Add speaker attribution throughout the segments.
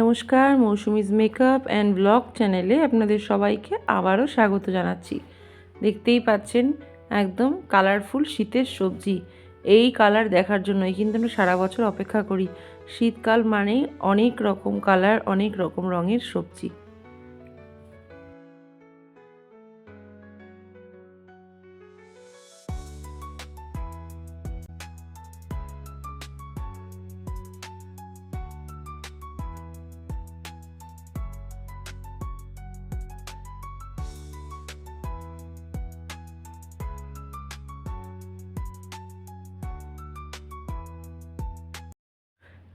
Speaker 1: নমস্কার Moushumi's makeup and blog চ্যানেলে আপনাদের সবাইকে আবারও স্বাগত জানাচ্ছি। দেখতেই পাচ্ছেন, একদম কালারফুল শীতের সবজি। এই কালার দেখার জন্যই কিন্তু আমরা সারা বছর অপেক্ষা করি। শীতকাল মানেই অনেক রকম কালার, অনেক রকম রঙের সবজি।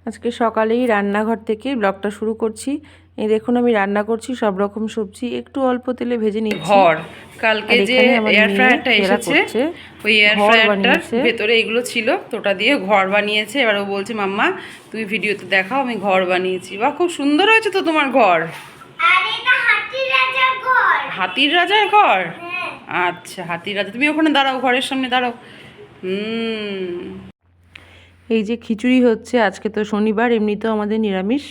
Speaker 1: আজকে সকালেই রান্নাঘর থেকে ব্লগটা শুরু করছি। এই দেখুন আমি রান্না করছি সব রকম সবজি একটু অল্প তেলে ভেজে নিচ্ছি।
Speaker 2: ঘর। কালকে যে এয়ার ফ্রায়ারটা এসেছে ওই এয়ার ফ্রায়ারটার ভেতরে এগুলো ছিল তোটা দিয়ে ঘর বানিয়েছে। এবার ও বলছে মাম্মা তুমি ভিডিওতে দেখাও আমি ঘর বানিয়েছি। বা খুব সুন্দর হয়েছে তো তোমার ঘর।
Speaker 3: হাতির রাজার ঘর।
Speaker 2: হাতির রাজার ঘর?
Speaker 3: হ্যাঁ।
Speaker 2: আচ্ছা হাতির রাজা। তুমি ওখানে দাঁড়াও ঘরের সামনে দাঁড়াও। হুম।
Speaker 1: এই যে খিচুড়ি হচ্ছে, আজকে তো শনিবার, এমনিতেও আমাদের নিরামিষ।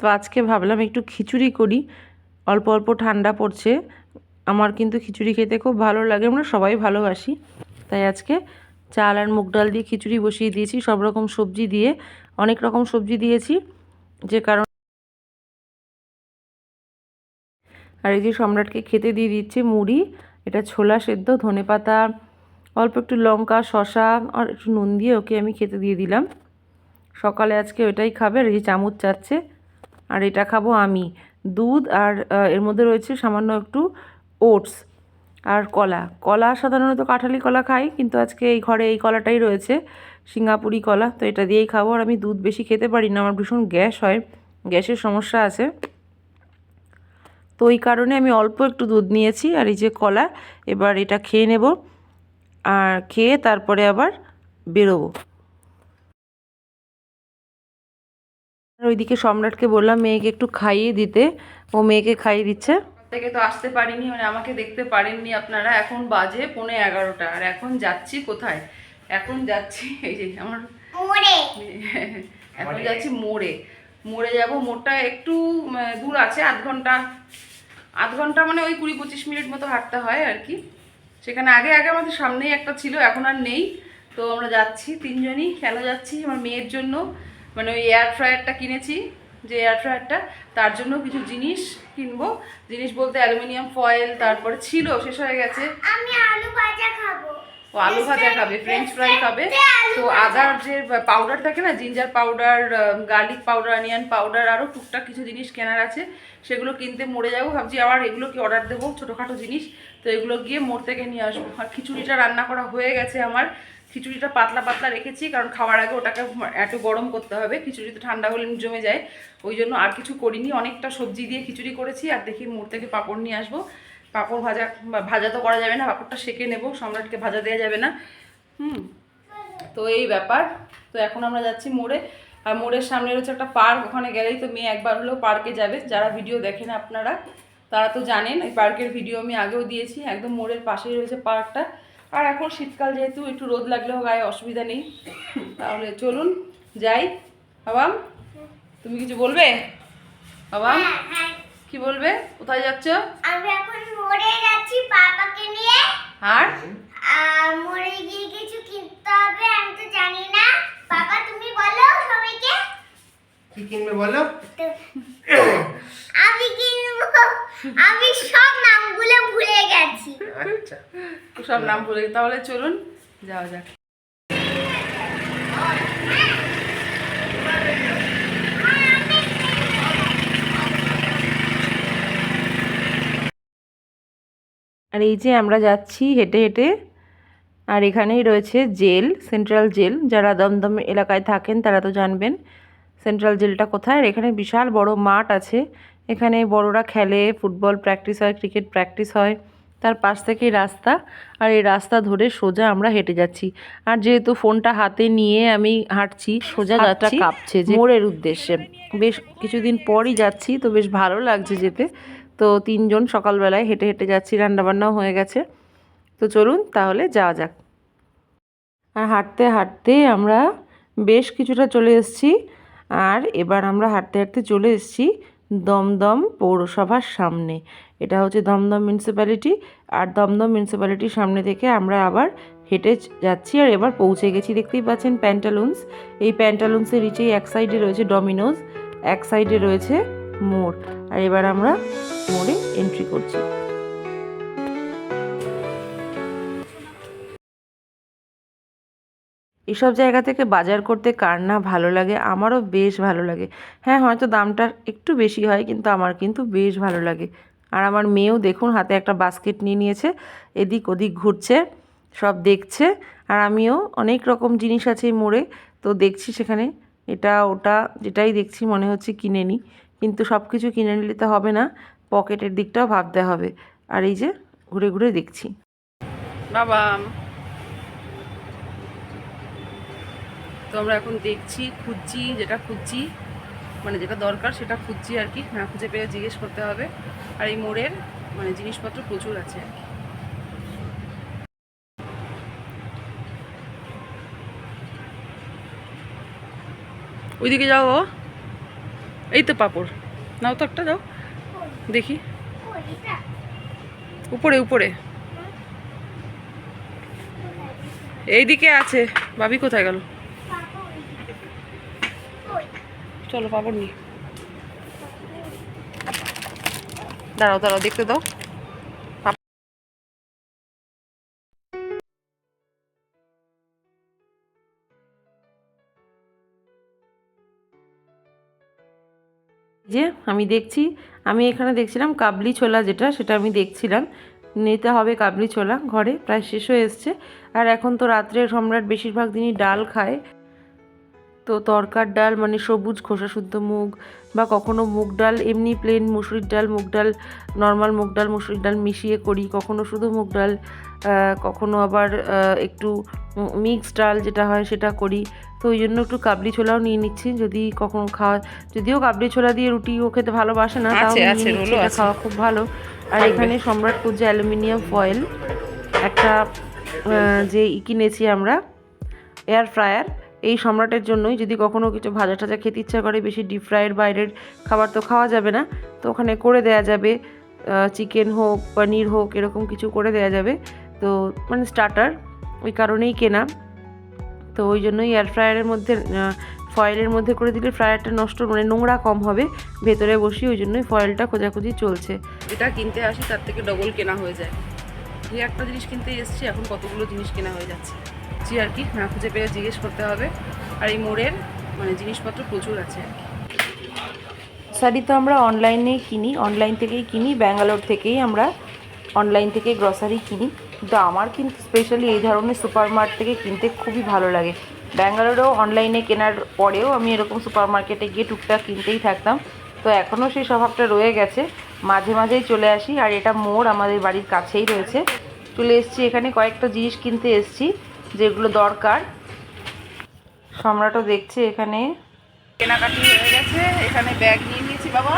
Speaker 1: তো আজকে ভাবলাম একটু খিচুড়ি করি। অল্প অল্প ঠান্ডা পড়ছে। আমার কিন্তু খিচুড়ি খেতে খুব ভালো লাগে, আমরা সবাই ভালোবাসি। তাই আজকে চাল আর মুগ ডাল দিয়ে খিচুড়ি বসিয়ে দিয়েছি, সব রকম সবজি দিয়ে। অনেক রকম সবজি দিয়েছি, যে কারণ আর এই যে সম্রাটকে খেতে দিয়ে দিচ্ছে মুড়ি, এটা ছোলা সেদ্ধ, ধনেপাতা অল্প একটু লঙ্কা শশা আর একটু নুন দিয়ে ওকে আমি খেতে দিয়ে দিলাম। সকালে আজকে ওটাই খাবে আর এই যে চামচ চাচ্ছে। আর এটা খাব আমি। দুধ আর এর মধ্যে রয়েছে সামান্য একটু ওটস আর কলা। কলা সাধারণত কাঁঠালি কলা খাই, কিন্তু আজকে এই ঘরে এই কলাটাই রয়েছে, সিঙ্গাপুরি কলা। তো এটা দিয়েই খাব আর আমি দুধ বেশি খেতে পারি না, আমার ভীষণ গ্যাস হয়, গ্যাসের সমস্যা আছে। তো ওই কারণে আমি অল্প একটু দুধ নিয়েছি আর এই যে কলা, এবার এটা খেয়ে নেব। আর খেয়ে তারপরে আবার বেরোবো। আর ওইদিকে সম্রাটকে বললাম মেয়েকে একটু খাইয়ে দিতে। ও মেয়েকে খাইয়ে দিচ্ছে।
Speaker 2: থেকে তো আসতে পারিনি মানে আমাকে দেখতে পারেননি আপনারা। এখন বাজে পৌনে এগারোটা আর এখন যাচ্ছি কোথায়? এখন যাচ্ছি এই যে আমার
Speaker 3: মোড়ে।
Speaker 2: এখন যাচ্ছি মোড়ে। মোড়ে যাব মোড়টা একটু দূর আছে আধ ঘণ্টা। আধ ঘণ্টা মানে ওই কুড়ি পঁচিশ মিনিট মতো হাঁটতে হয় আর কি। সেখানে আগে আগে আমাদের সামনেই একটা ছিল, এখন আর নেই। তো আমরা যাচ্ছি, তিনজনই কেন যাচ্ছি আমার মেয়ের জন্য। মানে ওই এয়ার ফ্রায়ারটা কিনেছি, যে এয়ার ফ্রায়ারটা তার জন্য কিছু জিনিস কিনবো। জিনিস বলতে অ্যালুমিনিয়াম ফয়েল তারপরে ছিল, শেষ হয়ে গেছে।
Speaker 3: আমি আলু ভাজা খাব।
Speaker 2: ও আলু ভাজা খাবে ফ্রেঞ্চ ফ্রাই খাবে। তো আদার যে পাউডার থাকে না ginger powder garlic powder onion powder আরও টুকটাক কিছু জিনিস কেনার আছে সেগুলো কিনতে মরে যাব। ভাবছি আবার এগুলো কি অর্ডার দেবো ছোটোখাটো জিনিস। তো এগুলো গিয়ে মোড় থেকে নিয়ে আসব। আর খিচুড়িটা রান্না করা হয়ে গেছে আমার। খিচুড়িটা পাতলা পাতলা রেখেছি কারণ খাওয়ার আগে ওটাকে একটু গরম করতে হবে খিচুড়ি তো ঠান্ডা হলে জমে যায়। ওই জন্য আর কিছু করিনি অনেকটা সবজি দিয়ে খিচুড়ি করেছি আর দেখি মোড় থেকে পাঁপড় নিয়ে আসব। পাঁপড় ভাজা ভাজা তো করা যাবে না, পাঁপড়টা সেকে নেব, সম্রাটকে ভাজা দেওয়া যাবে না। হুম, তো এই ব্যাপার। তো এখন আমরা যাচ্ছি মোড়ে। আর মোড়ের সামনে রয়েছে একটা পার্ক, ওখানে গেলেই তো মেয়ে একবার হলেও পার্কে যাবে। যারা ভিডিও দেখেন আপনারা, তারা তো জানেন এই পার্কের ভিডিও আমি আগেও দিয়েছি, একদম মোড়ের পাশেই রয়েছে পার্কটা। আর এখন শীতকাল যেহেতু, একটু রোদ লাগলেও গায়ে অসুবিধা নেই। তাহলে চলুন, যাই। বাবাম তুমি কিছু বলবে?
Speaker 3: হ্যাঁ।
Speaker 2: কি বলবে? কোথায় যাচ্ছ?
Speaker 3: আমি এখন মোড়ে যাচ্ছি পাপাকে নিয়ে।
Speaker 2: আর?
Speaker 3: আর মোড়ে গিয়ে কিছু কিনতে হবে আমি তো জানি না। পাপা তুমি বলো সবাইকে।
Speaker 4: কি কিনবে বলো?
Speaker 3: আমি কিনবো। আমি সব নামগুলো ভুলে গেছি।
Speaker 4: আচ্ছা।
Speaker 2: সব নাম বলে তাহলে চলুন যাওয়া যাক।
Speaker 1: আর এই যে আমরা যাচ্ছি হেঁটে হেঁটে আর এখানেই রয়েছে জেল সেন্ট্রাল জেল। যারা দমদম এলাকায় থাকেন তারা তো জানবেন সেন্ট্রাল জেলটা কোথায়। আর এখানে বিশাল বড় মাঠ আছে। এখানে বড়রা খেলে ফুটবল প্র্যাকটিস হয় ক্রিকেট প্র্যাকটিস হয়। তার পাশ থেকেই রাস্তা। আর এই রাস্তা ধরে সোজা আমরা হেঁটে যাচ্ছি। আর যেহেতু ফোনটা হাতে নিয়ে আমি হাঁটছি সোজা যাচ্ছি কাঁপছে মোড়ের উদ্দেশ্যে। বেশ কিছুদিন পরই যাচ্ছি তো বেশ ভালো লাগছে যেতে। তো তিনজন সকালবেলায় হেঁটে হেঁটে যাচ্ছি, রান্নাবান্নাও হয়ে গেছে। তো চলুন তাহলে যাওয়া যাক। আর হাঁটতে হাঁটতে আমরা বেশ কিছুটা চলে এসেছি। আর এবার আমরা হাঁটতে হাঁটতে চলে এসেছি দমদম পৌরসভার সামনে। এটা হচ্ছে দমদম মিউনিসিপ্যালিটি আর দমদম মিউনিসিপ্যালিটির সামনে থেকে আমরা আবার হেঁটে যাচ্ছি আর এবার পৌঁছে গেছি। দেখতেই পাচ্ছেন প্যান্টালুন্স এই প্যান্টালুন্সের নিচেই এক সাইডে রয়েছে ডমিনোজ এক সাইডে রয়েছে মোড়। আর এবার আমরা মোড়ে এন্ট্রি করছি। এসব জায়গা থেকে বাজার করতে কার না ভালো লাগে? আমারও বেশ ভালো লাগে। হ্যাঁ হয়তো দামটা একটু বেশি হয়, কিন্তু আমার কিন্তু বেশ ভালো লাগে। আর আমার মেয়েও দেখুন, হাতে একটা বাস্কেট নিয়ে নিয়েছে। এদিক ওদিক ঘুরছে, সব দেখছে। আর আমিও অনেক রকম জিনিস আছে মোড়ে। তো দেখছি সেখানে এটা, ওটা যেটাই দেখছি মনে হচ্ছে কিনে নিই কিন্তু সব কিছু কিনে নিলে তো হবে না, পকেটের দিকটাও ভাবতে হবে। আর এই যে ঘুরে ঘুরে দেখছি।
Speaker 2: বাবা। তো আমরা এখন দেখছি, খুঁজছি, যেটা খুঁজছি মানে যেটা দরকার সেটা খুঁজছি আর কি। না খুঁজে পেয়ে জিজ্ঞেস করতে হবে। আর এই মোড়ের মানে জিনিসপত্র প্রচুর আছে আর কি। ওইদিকে যাও। এই তো পাপড়। নাও তো একটা দাও। দেখি। উপরে উপরে। এইদিকে আছে। বাবি কোথায় গেল? চলো পাপড় নি দাঁড়াও দাঁড়াও, দেখতে দাও।
Speaker 1: যে আমি দেখছি, আমি এখানে দেখছিলাম কাবলি ছোলা যেটা, সেটা আমি দেখছিলাম। নিতে হবে কাবলি ছোলা, ঘরে প্রায় শেষ হয়ে এসছে। আর এখন তো রাত্রে সম্রাট বেশিরভাগ দিনই ডাল খায়। তো তরকার ডাল মানে সবুজ খোসা শুদ্ধ মুগ বা কখনো মুগ ডাল, এমনি প্লেন মুসুরির ডাল, মুগ ডাল নর্মাল মুগ ডাল, মুসুরির ডাল মিশিয়ে করি। কখনো শুধু মুগ ডাল কখনো আবার একটু মিক্স ডাল যেটা হয় সেটা করি। তো ওই জন্য একটু কাবলি ছোলাও নিয়ে নিচ্ছি। যদি কখনো খাওয়া যদিও কাবলি ছোলা দিয়ে রুটিও খেতে ভালোবাসে না তাও। খাওয়া খুব ভালো। আর এখানে সম্রাট খুঁজছে অ্যালুমিনিয়াম ফয়েল। একটা যে কিনেছি আমরা এয়ার ফ্রায়ার এই সম্রাটের জন্যই। যদি কখনো কিছু ভাজা টাজা খেতে ইচ্ছা করে বেশি ডিপ ফ্রাইয়ের বাইরের খাবার তো খাওয়া যাবে না। তো ওখানে করে দেয়া যাবে। চিকেন হোক পনির হোক এরকম কিছু করে দেয়া যাবে। তো মানে স্টার্টার ওই কারণেই কেনা। তো ওই জন্যই এয়ার ফ্রায়ারের মধ্যে ফয়েলের মধ্যে করে দিলে ফ্রায়ারটা নষ্ট মানে নোংরা কম হবে ভেতরে বসি ওই জন্যই ফয়েলটা খোঁজাখুঁজি চলছে।
Speaker 2: যেটা কিনতে আসি তার থেকে ডবল কেনা হয়ে যায়। যে একটা জিনিস কিনতে এসছি এখন কতগুলো জিনিস কেনা হয়ে যাচ্ছে। জি আর কি না খুঁজে পেয়ে জিজ্ঞেস করতে হবে। আর এই মোড়ের মানে জিনিসপত্র প্রচুর আছে আর কি।
Speaker 1: শাড়ি তো আমরা অনলাইনেই কিনি অনলাইন থেকেই কিনি ব্যাঙ্গালোর থেকেই আমরা অনলাইন থেকে গ্রসারি কিনি। কিন্তু আমার কিন্তু স্পেশালি এই ধরনের সুপার মার্ট থেকে কিনতে খুবই ভালো লাগে। ব্যাঙ্গালোরেও অনলাইনে কেনার পরেও আমি এরকম সুপার মার্কেটে গিয়ে টুকটাক কিনতেই থাকতাম। তো এখনও সেই স্বভাবটা রয়ে গেছে। মাঝে মাঝেই চলে আসি আর এটা মোড় আমাদের বাড়ির কাছেই রয়েছে। চলে এসেছি এখানে কয়েকটা জিনিস কিনতে এসেছি যেগুলো দরকার। সম্রাটও দেখছে এখানে।
Speaker 2: কেনাকাটি হয়ে গেছে। এখানে ব্যাগ নিয়ে নিয়েছি বাবা।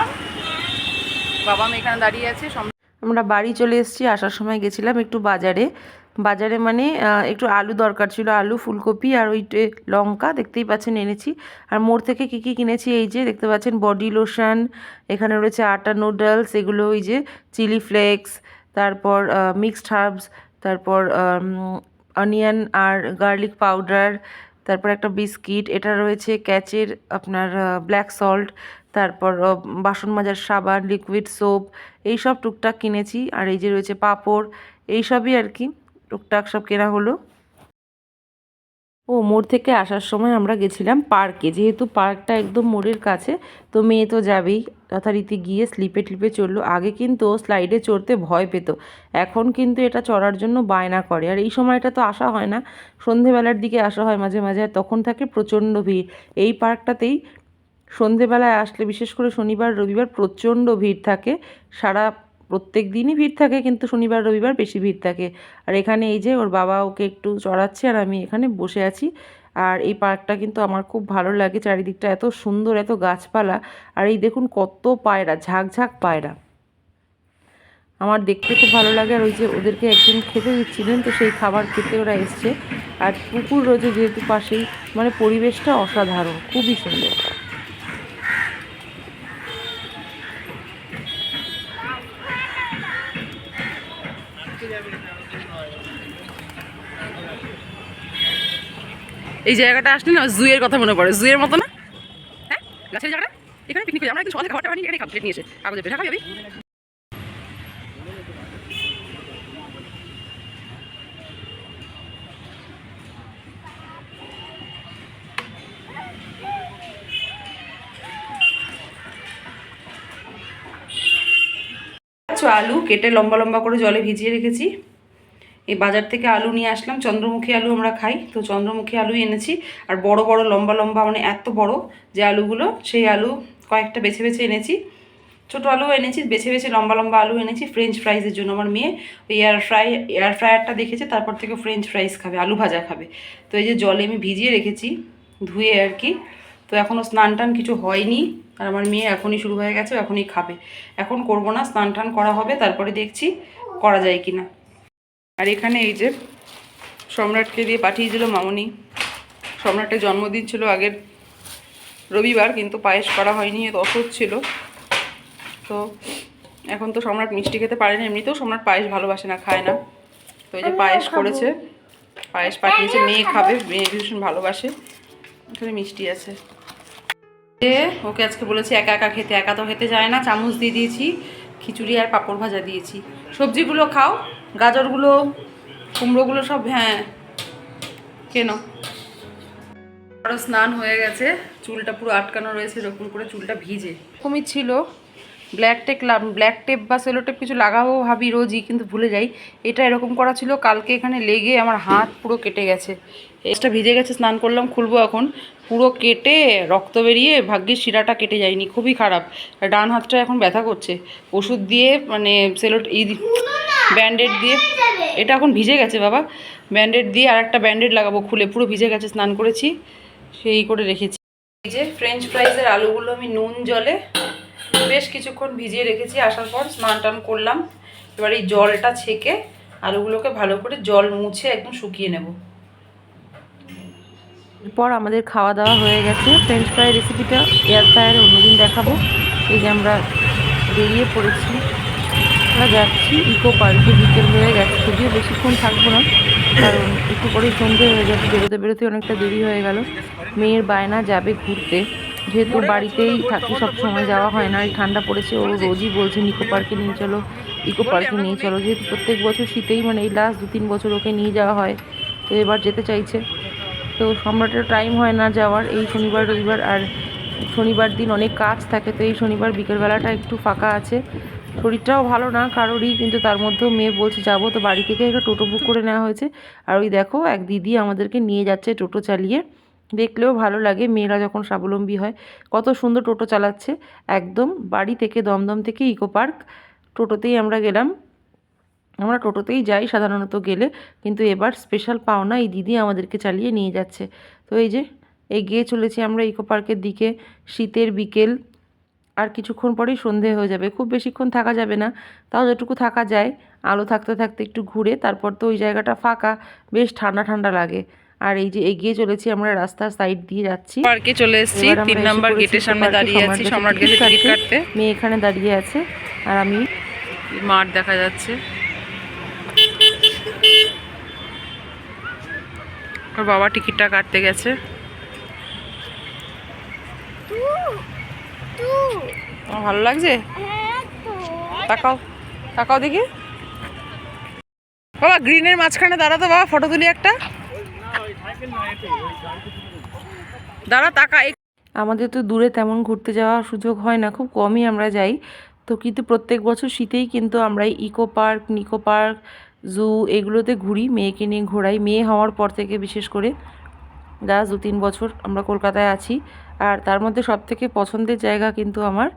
Speaker 2: বাবা আমি এখানে দাঁড়িয়ে আছে।
Speaker 1: আমরা বাড়ি চলে এসেছি, আসার সময় গেছিলাম একটু বাজারে। বাজারে মানে একটু আলু দরকার ছিল, আলু, ফুলকপি আর ওই লঙ্কা, দেখতেই পাচ্ছেন এনেছি। আর মোড় থেকে কী কী কিনেছি, এই যে দেখতে পাচ্ছেন বডি লোশন, এখানে রয়েছে আটা নুডলস, এগুলো ওই যে চিলি ফ্লেক্স, তারপর মিক্সড হার্বস, তারপর অনিয়ন আর গার্লিক পাউডার তারপর একটা বিস্কিট, এটা রয়েছে ক্যাচের আপনার ব্ল্যাক সল্ট তারপর বাসন মাজার সাবান লিকুইড সোপ এইসব টুকটাক কিনেছি। আর এই যে রয়েছে পাঁপড়, এইসবই আর কি টুকটাক সব কেনা হলো। ও, মোড় থেকে আসার সময় আমরা গেছিলাম পার্কে। যেহেতু পার্কটা একদম মোড়ের কাছে, তো মেয়ে তো যাবেই। যথারীতি গিয়ে স্লিপে টিপে চলল। আগে কিন্তু ও স্লাইডে চড়তে ভয় পেত। এখন কিন্তু এটা চড়ার জন্য বায়না করে। আর এই সময়টা তো আসা হয় না। সন্ধেবেলার দিকে আসা হয় মাঝে মাঝে, আর তখন থাকে প্রচণ্ড ভিড়। এই পার্কটাতেই সন্ধেবেলায় আসলে, বিশেষ করে শনিবার, রবিবার প্রচণ্ড ভিড় থাকে। সারা প্রত্যেক দিনই ভিড় থাকে, কিন্তু শনিবার, রবিবার বেশি ভিড় থাকে। আর এখানে এই যে ওর বাবা ওকে একটু চড়াচ্ছে আর আমি এখানে বসে আছি। আর এই পার্কটা কিন্তু আমার খুব ভালো লাগে, চারিদিকটা এত সুন্দর, এত গাছপালা। আর এই দেখুন কত পায়রা, ঝাঁক পায়রা। আমার দেখতে খুব ভালো লাগে আর ওই যে ওদেরকে একদিন খেতে দিচ্ছিলেন তো? সেই খাবার খেতে ওরা এসছে। আর পুকুর রয়েছে যেহেতু পাশেই মানে পরিবেশটা অসাধারণ, খুবই সুন্দর।
Speaker 2: এই জায়গাটা আসলে না জুয়ের কথা মনে পড়ে। জুয়ের মতো না? হ্যাঁ? জায়গাটা? এখানে আমরা খাবারটা বানিয়ে এখানে নিয়ে আলু কেটে লম্বা লম্বা করে জলে ভিজিয়ে রেখেছি। এই বাজার থেকে আলু নিয়ে আসলাম। চন্দ্রমুখী আলু আমরা খাই। তো চন্দ্রমুখী আলু এনেছি। আর বড় বড় লম্বা লম্বা মানে এত বড় যে আলুগুলো, সেই আলু কয়েকটা বেছে বেছে এনেছি। ছোটো আলু এনেছি, বেছে বেছে লম্বা লম্বা আলু এনেছি ফ্রেঞ্চ ফ্রাইজের জন্য। আমার মেয়ে ওই এয়ার ফ্রাই এয়ার ফ্রায়ারটা দেখেছে, তারপর থেকে ফ্রেঞ্চ ফ্রাইজ খাবে, আলু ভাজা খাবে। তো এই যে জলে আমি ভিজিয়ে রেখেছি, ধুয়ে আর কি। তো এখনও স্নান টান কিছু হয়নি। আর আমার মেয়ে এখনই শুরু হয়ে গেছে এখনই খাবে। এখন করব না, স্নান টান করা হবে, তারপরে দেখছি করা যায় কি না আর এখানে এই যে সম্রাটকে দিয়ে পাঠিয়ে দিল মামনি। সম্রাটের জন্মদিন ছিল আগের রবিবার কিন্তু পায়েস করা হয়নি অসুখ ছিল। তো এখন তো সম্রাট মিষ্টি খেতে পারে না এমনিতেও সম্রাট পায়েস ভালোবাসে না খায় না। তো এই যে পায়েস করেছে পায়েস পাঠিয়েছে মেয়ে খাবে মেয়ে ভীষণ ভালোবাসে এখানে মিষ্টি আছে। ওকে আজকে বলেছি একা একা খেতে একা তো খেতে যায় না চামচ দিয়ে দিয়েছি খিচুড়ি আর পাঁপড় ভাজা দিয়েছি। সবজিগুলো খাও গাজরগুলো, কুমড়োগুলো সব হ্যাঁ কেন। আরও স্নান হয়ে গেছে, চুলটা পুরো আটকানো রয়েছে এরকম করে চুলটা ভিজে। এরকমই ছিল ব্ল্যাক টেপ ব্ল্যাক টেপ বা সেলো টেপ কিছু লাগাবো ভাবি রোজই, কিন্তু ভুলে যাই। এটা এরকম করা ছিল, কালকে এখানে লেগে আমার হাত পুরো কেটে গেছে। এসটা ভিজে গেছে, স্নান করলাম, খুলবো এখন। পুরো কেটে রক্ত বেরিয়ে ভাগ্যের শিরাটা কেটে যায়নি, খুবই খারাপ। ডান হাতটা এখন ব্যথা করছে। ওষুধ দিয়ে মানে সেলো ই ব্যান্ডেড দিয়ে, এটা এখন ভিজে গেছে বাবা। ব্যান্ডেড দিয়ে আর একটা ব্যান্ডেড লাগাবো খুলে, পুরো ভিজে গেছে, স্নান করেছি, সেই করে রেখেছি। এই যে ফ্রেঞ্চ ফ্রাইজের আলুগুলো আমি নুন জলে বেশ কিছুক্ষণ ভিজিয়ে রেখেছি, আসার পর স্নান টান করলাম। এবার এই জলটা ছেঁকে আলুগুলোকে ভালো করে জল মুছে একদম শুকিয়ে নেব।
Speaker 1: এরপর আমাদের খাওয়া দাওয়া হয়ে গেছে। ফ্রেঞ্চ ফ্রাই রেসিপিটা এয়ার ফ্রায়ারে অন্যদিন দেখাবো। এই যে আমরা বেরিয়ে পড়েছি। আমরা যাচ্ছি ইকো পার্কে। বিকেল হয়ে গেছে। যদিও বেশিক্ষণ থাকব না, কারণ একটু পরেই সন্ধে হয়ে যাবে। বেরোতে বেরোতে অনেকটা দেরি হয়ে গেল। মেয়ের বায়না যাবে ঘুরতে। যেহেতু বাড়িতেই থাকি সব সময় যাওয়া হয় না। এই ঠান্ডা পড়েছে। ও রোজই বলছে, নিকো পার্কে নিয়ে চলো, ইকো পার্কে নিয়ে চলো। যেহেতু প্রত্যেক বছর শীতেই মানে এই লাস্ট দু তিন বছর ওকে নিয়ে যাওয়া হয়, তো এবার যেতে চাইছে। তো সম্রাটের টাইম হয় না যাওয়ার। এই শনিবার, রবিবার আর শনিবার দিন অনেক কাজ থাকে, তো এই শনিবার বিকেলবেলাটা একটু ফাঁকা আছে। শরীরটাও ভালো না কারোরই, কিন্তু তার মধ্যেও মেয়ে বলছে, যাব তো বাড়ি থেকে একটা টোটো বুক করে নেওয়া হয়েছে। আর ওই দেখো, এক দিদি আমাদেরকে নিয়ে যাচ্ছে টোটো চালিয়ে। দেখলেও ভালো লাগে, মেয়েরা যখন স্বাবলম্বী হয়, কত সুন্দর টোটো চালাচ্ছে। একদম বাড়ি থেকে দমদম থেকে ইকো পার্ক টোটোতেই আমরা গেলাম। আমরা টোটোতেই যাই সাধারণত গেলে কিন্তু এবার স্পেশাল পাওনা এই দিদি আমাদেরকে চালিয়ে নিয়ে যাচ্ছে। তো এই যে এগিয়ে চলেছি আমরা ইকো পার্কের দিকে শীতের বিকেল আর কিছুক্ষণ পরেই সন্ধে হয়ে যাবে। খুব বেশিক্ষণ থাকা যাবে না তাও যেটুকু থাকা যায় আলো থাকতে থাকতে একটু ঘুরে তারপর তো ওই জায়গাটা ফাঁকা বেশ ঠান্ডা ঠান্ডা লাগে। আর এই যে এগিয়ে চলেছি আমরা রাস্তার সাইড দিয়ে যাচ্ছি।
Speaker 2: পার্কে চলে এসেছি তিন নাম্বার গেটের সামনে দাঁড়িয়ে আছি
Speaker 1: সম্রাট
Speaker 2: সম্রাট
Speaker 1: গেছে
Speaker 2: গেছে টিকিট
Speaker 1: টিকিট
Speaker 2: কাটতে।
Speaker 1: মেয়ে এখানে দাঁড়িয়ে আছে আর আমি
Speaker 2: মাঠ দেখা যাচ্ছে। ওর বাবা টিকিটটা কাটতে গেছে। ভালো লাগছে? তাকাও তাকাও দেখি। বাবা গ্রিনের মাঝখানে দাঁড়াতো বাবা ফটো তুলি একটা। দাঁড়া তাকা
Speaker 1: আমাদের তো দূরে তেমন ঘুরতে যাওয়ার সুযোগ হয় না খুব কমই আমরা যাই। তো কিন্তু প্রত্যেক বছর শীতেই কিন্তু আমরা eco park Nicco park zoo এগুলোতে ঘুরি, মেয়েকে নিয়ে ঘোরাই। মেয়ে হওয়ার পর থেকে বিশেষ করে লাস্ট দু তিন বছর আমরা কলকাতায় আছি। আর তার মধ্যে সব থেকে পছন্দের জায়গা কিন্তু আমার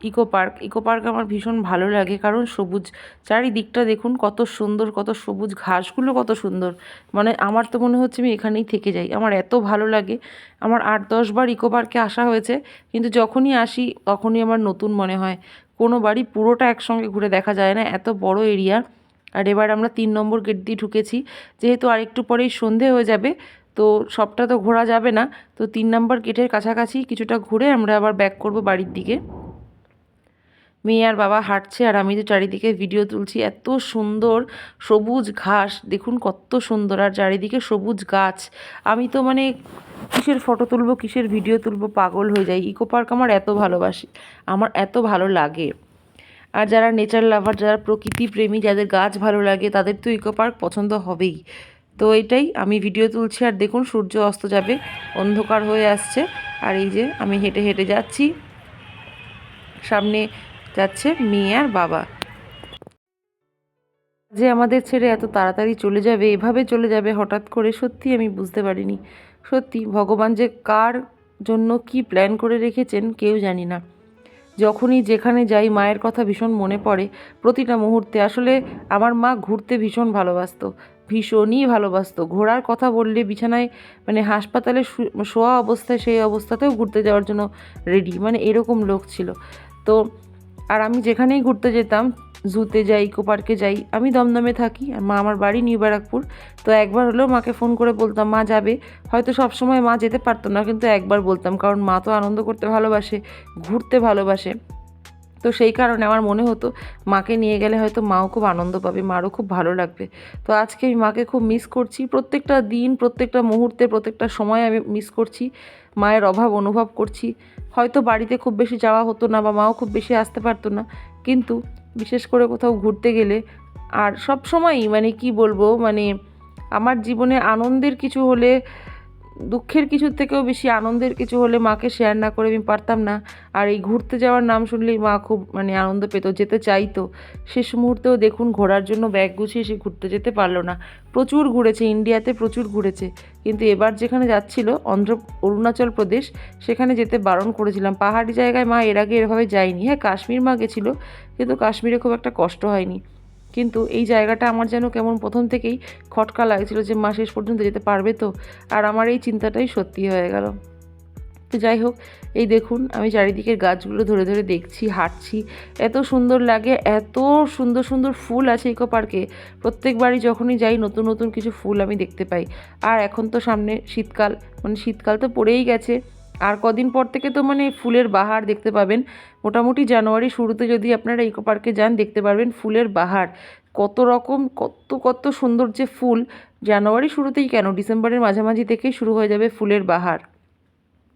Speaker 1: ইকো পার্ক। ইকো পার্ক আমার ভীষণ ভালো লাগে, কারণ সবুজ চারিদিকটা দেখুন কত সুন্দর, কত সবুজ ঘাসগুলো কত সুন্দর। মানে আমার তো মনে হচ্ছে আমি এখানেই থেকে যাই। আমার এত ভালো লাগে। আমার আট দশ বার ইকো পার্কে আসা হয়েছে, কিন্তু যখনই আসি তখনই আমার নতুন মনে হয়। কোনো বাড়ি পুরোটা একসঙ্গে ঘুরে দেখা যায় না। এত বড় এরিয়া। আর এবার আমরা তিন নম্বর গেট দিয়ে ঢুকেছি। যেহেতু আরেকটু পরেই সন্ধে হয়ে যাবে, তো সবটা তো ঘোরা যাবে না। তো তিন নম্বর গেটের কাছাকাছি কিছুটা ঘুরে আমরা আবার ব্যাক করব বাড়ির দিকে। মেয়ে আর বাবা হাঁটছে আর আমি তো চারিদিকে ভিডিও তুলছি, এত সুন্দর সবুজ ঘাস। দেখুন কত সুন্দর, আর চারিদিকে সবুজ গাছ। আমি তো মানে কিসের ফটো তুলবো, কিসের ভিডিও তুলবো, পাগল হয়ে যাই। ইকো পার্ক আমার এত ভালোবাসি, আমার এত ভালো লাগে। আর যারা নেচার লাভার যারা প্রকৃতি প্রেমী, যাদের গাছ ভালো লাগে, তাদের তো ইকো পার্ক পছন্দ হবেই। তো এটাই আমি ভিডিও তুলছি, আর দেখুন সূর্য অস্ত যাবে, অন্ধকার হয়ে আসছে। আর এই যে আমি হেঁটে হেঁটে যাচ্ছি, সামনে যাচ্ছে মেয়ে আর বাবা। যে আমাদের ছেড়ে এত তাড়াতাড়ি চলে যাবে, এভাবে চলে যাবে, হঠাৎ করে সত্যি আমি বুঝতে পারিনি। সত্যি, ভগবান যে কার জন্য কি প্ল্যান করে রেখেছেন, কেউ জানি না। যখনই যেখানে যাই মায়ের কথা ভীষণ মনে পড়ে প্রতিটা মুহূর্তে। আসলে আমার মা ঘুরতে ভীষণ ভালোবাসত, ভীষণই ভালোবাসত। ঘোরার কথা বললে বিছানায় মানে হাসপাতালে শোয়া অবস্থায় সেই অবস্থাতেও ঘুরতে যাওয়ার জন্য রেডি মানে এরকম লোক ছিল। তো আর আমি যেখানেই ঘুরতে যেতাম জুতে যাই ইকো পার্কে যাই, আমি দমদমে থাকি, আর মা আমার বাড়ি নিউ ব্যারাকপুর। তো একবার হলেও মাকে ফোন করে বলতাম, মা যাবে। হয়তো সব সময় মা যেতে পারতো না, কিন্তু একবার বলতাম, কারণ মা তো আনন্দ করতে ভালোবাসে, ঘুরতে ভালোবাসে। তো সেই কারণে আমার মনে হতো, মাকে নিয়ে গেলে হয়তো মাও খুব আনন্দ পাবে, মারও খুব ভালো লাগবে। তো আজকে আমি মাকে খুব মিস করছি, প্রত্যেকটা দিন, প্রত্যেকটা মুহূর্তে, প্রত্যেকটা সময় আমি মিস করছি, মায়ের অভাব অনুভব করছি। হয়তো বাড়িতে খুব বেশি যাওয়া হতো না বা মাও খুব বেশি আসতে পারতো না, কিন্তু বিশেষ করে কোথাও ঘুরতে গেলে। আর সব সময়ই মানে কি বলব মানে আমার জীবনে আনন্দের কিছু হলে দুঃখের কিছুর থেকেও বেশি আনন্দের কিছু হলে মাকে শেয়ার না করে আমি পারতাম না। আর এই ঘুরতে যাওয়ার নাম শুনলেই মা খুব মানে আনন্দ পেত, যেতে চাইতো। শেষ মুহূর্তেও দেখুন ঘোরার জন্য ব্যাগ গুছিয়ে সে ঘুরতে যেতে পারল না। প্রচুর ঘুরেছে, ইন্ডিয়াতে প্রচুর ঘুরেছে। কিন্তু এবার যেখানে যাচ্ছিল, অন্ধ্র, অরুণাচল প্রদেশ, সেখানে যেতে বারণ করেছিলাম। পাহাড়ি জায়গায় মা এর আগে এভাবে যায়নি। হ্যাঁ কাশ্মীর মা গেছিল, কিন্তু কাশ্মীরে খুব একটা কষ্ট হয়নি। কিন্তু এই জায়গাটা আমার যেন কেমন প্রথম থেকেই খটকা লাগছিল যে মা শেষ পর্যন্ত যেতে পারবে তো। আর আমার এই চিন্তাটাই সত্যি হয়ে গেল। তো যাই হোক, এই দেখুন, আমি চারিদিকের গাছগুলো ধরে ধরে দেখছি, হাঁটছি। এত সুন্দর লাগে, এত সুন্দর সুন্দর ফুল আছে ইকো পার্কে। প্রত্যেকবারই যখনই যাই, নতুন নতুন কিছু ফুল আমি দেখতে পাই। আর এখন তো সামনে শীতকাল মানে শীতকাল তো পড়েই গেছে। আর কদিন পর থেকে তো মানে ফুলের বাহার দেখতে পাবেন। মোটামুটি জানুয়ারি শুরুতে যদি আপনারা ইকো পার্কে যান, দেখতে পারবেন ফুলের বাহার। কত রকম, কত কত সুন্দর যে ফুল। জানুয়ারি শুরুতেই কেন? ডিসেম্বরের মাঝামাঝি থেকেই শুরু হয়ে যাবে ফুলের বাহার।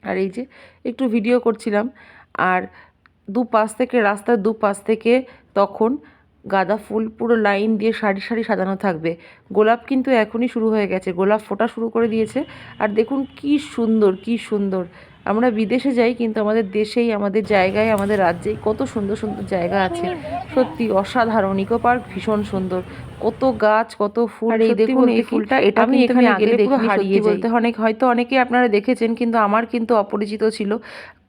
Speaker 1: আর এই যে, একটু ভিডিও করছিলাম। আর দু পাশ থেকে, রাস্তার দু পাশ থেকে তখন গাঁদা ফুল পুরো লাইন দিয়ে সারি সারি সাজানো থাকবে। গোলাপ কিন্তু এখনই শুরু হয়ে গেছে। গোলাপ ফোটা শুরু করে দিয়েছে। আর দেখুন কি সুন্দর কি সুন্দর। আমরা বিদেশে যাই কিন্তু আমাদের দেশেই আমাদের জায়গায় আমাদের রাজ্যেই কত সুন্দর সুন্দর জায়গা আছে। সত্যি অসাধারণ ইকো পার্ক ভীষণ সুন্দর। কত গাছ কত ফুল।
Speaker 2: এই দেখুন এই ফুলটা, এটা
Speaker 1: আমি এখানে
Speaker 2: আগে
Speaker 1: গেলে পুরো হারিয়ে
Speaker 2: বলতে।
Speaker 1: অনেক হয়তো অনেকে আপনারা দেখেছেন কিন্তু আমার কিন্তু অপরিচিত ছিল।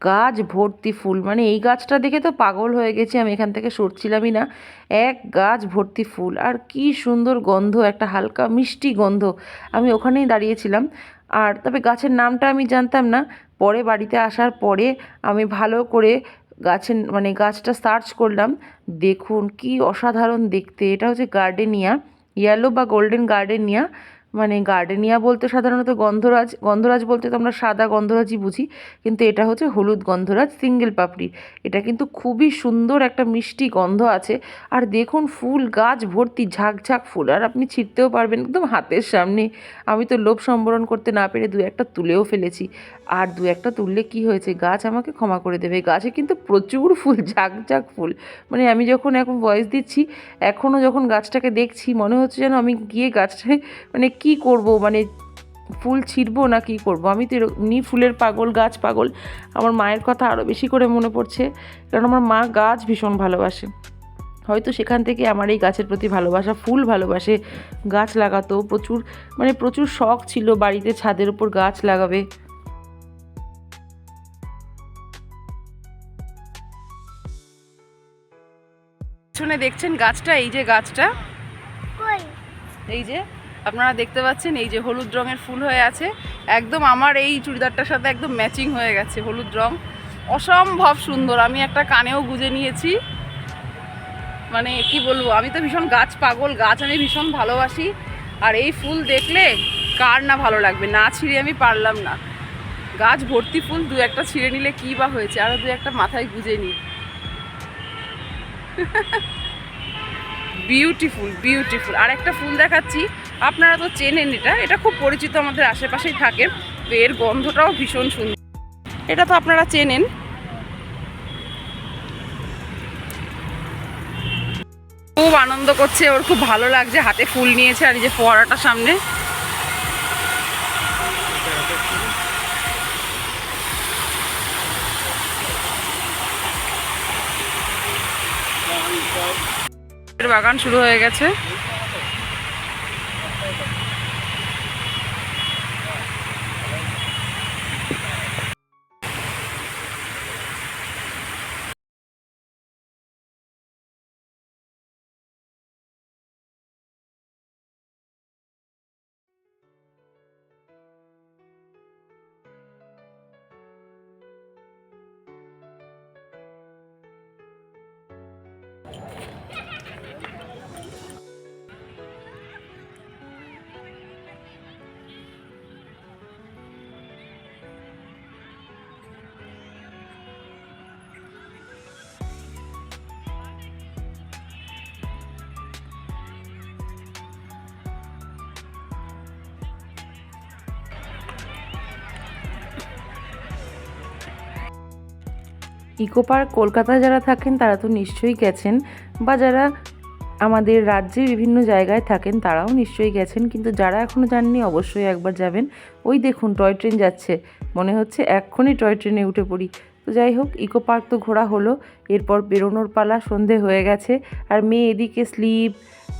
Speaker 1: গাছ ভর্তি ফুল মানে এই গাছটা দেখে তো পাগল হয়ে গেছি আমি এখান থেকে সরছিলামই না। এক গাছ ভর্তি ফুল আর কি সুন্দর গন্ধ একটা হালকা মিষ্টি গন্ধ। আমি ওখানেই দাঁড়িয়েছিলাম। আর তবে গাছের নামটা আমি জানতাম না। পরে বাড়িতে আসার পরে আমি ভালো করে গাছের মানে গাছটা সার্চ করলাম। দেখুন কি অসাধারণ দেখতে। এটা হচ্ছে গার্ডেনিয়া। ইয়েলো বা গোল্ডেন গার্ডেনিয়া মানে গার্ডেনিয়া বলতে সাধারণত গন্ধরাজ গন্ধরাজ বলতে তো আমরা সাদা গন্ধরাজই বুঝি, কিন্তু এটা হচ্ছে হলুদ গন্ধরাজ, সিঙ্গেল পাপড়ি। এটা কিন্তু খুবই সুন্দর একটা মিষ্টি গন্ধ আছে। আর দেখুন, ফুল গাছ ভর্তি, ঝাঁকঝাঁক ফুল, আর আপনি ছিঁড়তেও পারবেন একদম হাতের সামনে। আমি তো লোভ সম্বরণ করতে না পেরে দু একটা তুলেও ফেলেছি। আর দু একটা তুললে কি হয়েছে? গাছ আমাকে ক্ষমা করে দেবে। গাছে কিন্তু প্রচুর ফুল, ঝাঁকঝাঁক ফুল। মানে আমি যখন এখন ভয়েস দিচ্ছি এখনও যখন গাছটাকে দেখছি, মনে হচ্ছে যেন আমি গিয়ে গাছটায় মানে কি করব? মানে ফুল ছিঁড়বো না কি করব? আমি তো এমনি ফুলের পাগল গাছ পাগল। আমার মায়ের কথা আরও বেশি করে মনে পড়ছে। কারণ আমার মা গাছ ভীষণ ভালোবাসে। হয়তো সেখান থেকে আমার এই গাছের প্রতি ভালোবাসা ফুল ভালোবাসে। গাছ লাগাতো প্রচুর মানে প্রচুর শখ ছিল বাড়িতে ছাদের উপর গাছ লাগাবে।
Speaker 2: পেছনে দেখছেন গাছটা? এই যে গাছটা? এই যে? আপনারা দেখতে পাচ্ছেন, এই যে হলুদ রঙের ফুল হয়ে আছে। একদম আমার এই চুড়িদারটার সাথে একদম ম্যাচিং হয়ে গেছে হলুদ রং। অসম্ভব সুন্দর, আমি একটা কানেও গুজে নিয়েছি। মানে কি বলব, আমি তো ভীষণ গাছ পাগল, গাছ আমি ভীষণ ভালোবাসি। আর এই ফুল দেখলে কার না ভালো লাগবে? না ছিঁড়ে আমি পারলাম না। গাছ ভর্তি ফুল, দু একটা ছিঁড়ে নিলে কী বা হয়েছে? আরও দু একটা মাথায় গুজে নিই। Beautiful beautiful. আর একটা ফুল দেখাচ্ছি। আপনারা তো চেনেন এটা। এটা খুব পরিচিত আমাদের আশেপাশেই থাকে। তো এর গন্ধটাও ভীষণ সুন্দর। এটা তো আপনারা চেনেন। খুব আনন্দ করছে, ওর খুব ভালো লাগছে, হাতে ফুল নিয়েছে আর এই যে ফোয়ারাটা সামনে। বাগান শুরু হয়ে গেছে।
Speaker 1: ইকো পার্ক, কলকাতায় যারা থাকেন তারা তো নিশ্চয়ই গেছেন বা যারা আমাদের রাজ্যে বিভিন্ন জায়গায় থাকেন তারাও নিশ্চয়ই গেছেন। কিন্তু যারা এখনও যাননি অবশ্যই একবার যাবেন। ওই দেখুন, টয় ট্রেন যাচ্ছে। মনে হচ্ছে এক্ষুনি টয় ট্রেনে উঠে পড়ি। তো যাই হোক, ইকো পার্ক তো ঘোরা হলো। এরপর বেরোনোর পালা, সন্ধে হয়ে গেছে। আর মেয়ে এদিকে স্লিপ,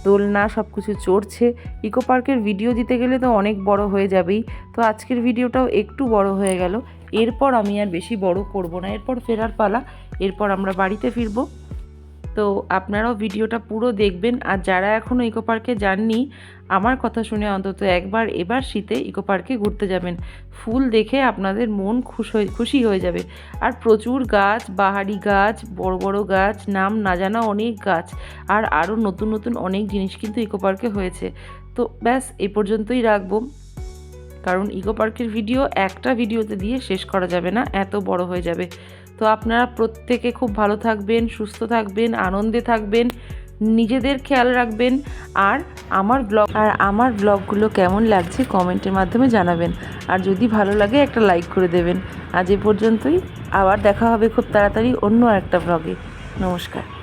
Speaker 1: দোলনা সব কিছু চড়ছে। ইকো পার্কের ভিডিও দিতে গেলে তো অনেক বড় হয়ে যাবেই। তো আজকের ভিডিওটাও একটু বড় হয়ে গেল। এরপর আমি আর বেশি বড় করব না, এরপর ফেরার পালা, এরপর আমরা বাড়িতে ফিরবো। তো আপনারাও ভিডিওটা পুরো দেখবেন, আর যারা এখনও ইকো পার্কে যাননি, আমার কথা শুনে অন্তত একবার এবার শীতে ইকো পার্কে ঘুরতে যাবেন। ফুল দেখে আপনাদের মন খুশ হয়ে, খুশি হয়ে যাবে। আর প্রচুর গাছ, বাহারি গাছ, বড় বড় গাছ, নাম না জানা অনেক গাছ, আর আরও নতুন নতুন অনেক জিনিস কিন্তু ইকো পার্কে হয়েছে। তো ব্যাস, এ পর্যন্তই রাখব। কারণ ইকো পার্কের ভিডিও একটা ভিডিওতে দিয়ে শেষ করা যাবে না, এত বড় হয়ে যাবে। তো আপনারা প্রত্যেকে খুব ভালো থাকবেন, সুস্থ থাকবেন, আনন্দে থাকবেন, নিজেদের খেয়াল রাখবেন। আর আমার ব্লগ আর আমার ব্লগগুলো কেমন লাগছে কমেন্টের মাধ্যমে জানাবেন। আর যদি ভালো লাগে একটা লাইক করে দেবেন। আজ এ পর্যন্তই, আবার দেখা হবে খুব তাড়াতাড়ি অন্য একটা ব্লগে নমস্কার।